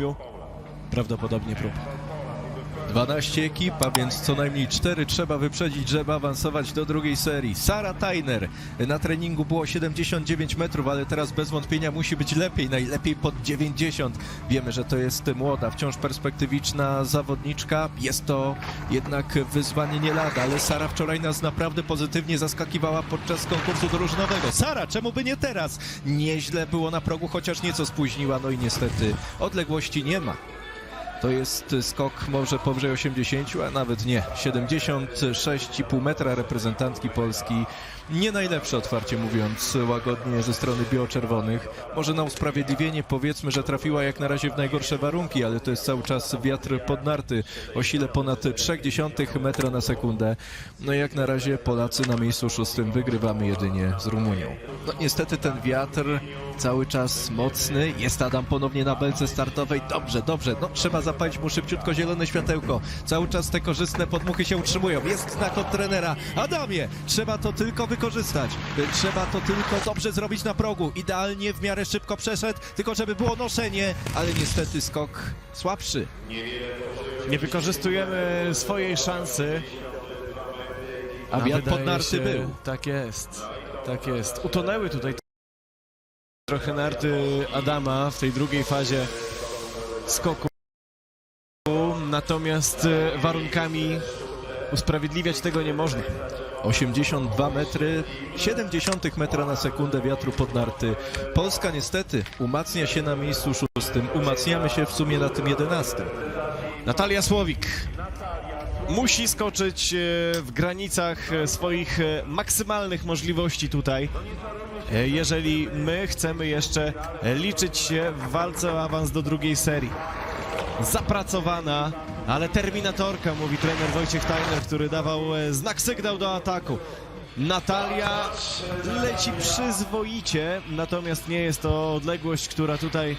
8 prawdopodobnie prób. 12 ekip, a więc co najmniej 4 trzeba wyprzedzić, żeby awansować do drugiej serii. Sara Tyner na treningu było 79 metrów, ale teraz bez wątpienia musi być lepiej, najlepiej pod 90. Wiemy, że to jest młoda, wciąż perspektywiczna zawodniczka. Jest to jednak wyzwanie nie lada, ale Sara wczoraj nas naprawdę pozytywnie zaskakiwała podczas konkursu drużynowego. Sara, czemu by nie teraz? Nieźle było na progu, chociaż nieco spóźniła, no i niestety odległości nie ma. To jest skok może powyżej 80, a nawet nie. 76,5 metra reprezentantki Polski. Nie najlepsze otwarcie mówiąc łagodnie ze strony bioczerwonych. Może na usprawiedliwienie powiedzmy, że trafiła jak na razie w najgorsze warunki, ale to jest cały czas wiatr podnarty o sile ponad 0,3 metra na sekundę. No i jak na razie Polacy na miejscu szóstym wygrywamy jedynie z Rumunią. No niestety ten wiatr cały czas mocny. Jest Adam ponownie na belce startowej. Dobrze, dobrze. No trzeba zapalić mu szybciutko zielone światełko. Cały czas te korzystne podmuchy się utrzymują. Jest znak od trenera. Adamie, trzeba to tylko wykorzystać. Trzeba to tylko dobrze zrobić na progu. Idealnie w miarę szybko przeszedł, tylko żeby było noszenie, ale niestety skok słabszy. Nie wykorzystujemy swojej szansy. A wiatr wydaje pod narty się- był. Tak jest, tak jest. Utonęły tutaj trochę narty Adama w tej drugiej fazie skoku. Natomiast e, warunkami usprawiedliwiać tego nie można. 82 metry, 70 metra na sekundę wiatru pod narty. Polska niestety umacnia się na miejscu szóstym. Umacniamy się w sumie na tym 11. Natalia Słowik musi skoczyć e, w granicach e, swoich e, maksymalnych możliwości tutaj. Jeżeli my chcemy jeszcze liczyć się w walce o awans do drugiej serii. Zapracowana, ale terminatorka, mówi trener Wojciech Tajner, który dawał znak sygnał do ataku. Natalia leci przyzwoicie, natomiast nie jest to odległość, która tutaj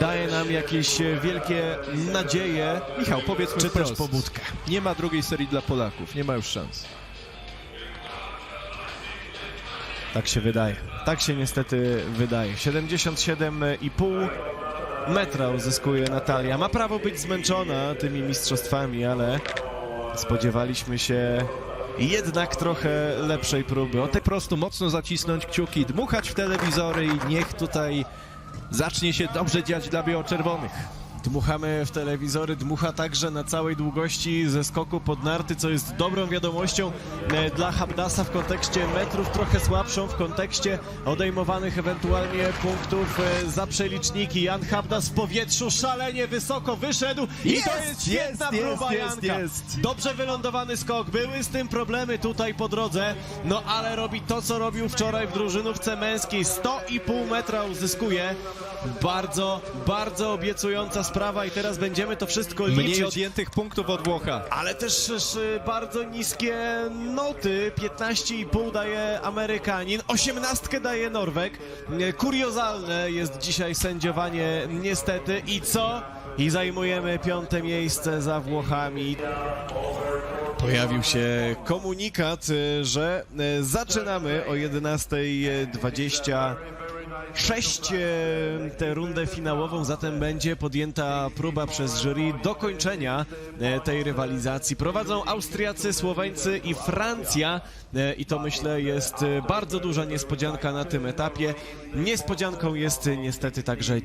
daje nam jakieś e, wielkie nadzieje, Michał, powiedzmy czy też pobudkę. Nie ma drugiej serii dla Polaków, nie ma już szans. Tak się wydaje. Tak się niestety wydaje. 77,5 metra uzyskuje Natalia. Ma prawo być zmęczona tymi mistrzostwami, ale spodziewaliśmy się jednak trochę lepszej próby. O Po prostu mocno zacisnąć kciuki, dmuchać w telewizory i niech tutaj zacznie się dobrze dziać dla biało-czerwonych. Dmuchamy w telewizory, dmucha także na całej długości ze skoku pod narty, co jest dobrą wiadomością e, dla Habdasa w kontekście metrów, trochę słabszą w kontekście odejmowanych ewentualnie punktów e, za przeliczniki. Jan Habdas w powietrzu szalenie wysoko wyszedł i to Jest, jest świetna jest, próba jest, Janka. jest. Dobrze wylądowany skok, były z tym problemy tutaj po drodze, no ale robi to, co robił wczoraj w drużynówce męskiej. 100,5 metra uzyskuje. Bardzo, bardzo obiecująca sprawa i teraz będziemy to wszystko Mniej liczyć. odjętych punktów od Włocha. Ale też sz- bardzo niskie noty. 15,5 daje Amerykanin, 18 daje Norweg. E, Kuriozalne jest dzisiaj sędziowanie niestety. I co? I zajmujemy piąte miejsce za Włochami. Pojawił się komunikat, e, że zaczynamy o 11.20. Sześć e, tę rundę finałową, zatem będzie podjęta próba przez jury dokończenia e, tej rywalizacji. Prowadzą Austriacy, Słoweńcy i Francja e, i to myślę jest bardzo duża niespodzianka na tym etapie. Niespodzianką jest niestety także.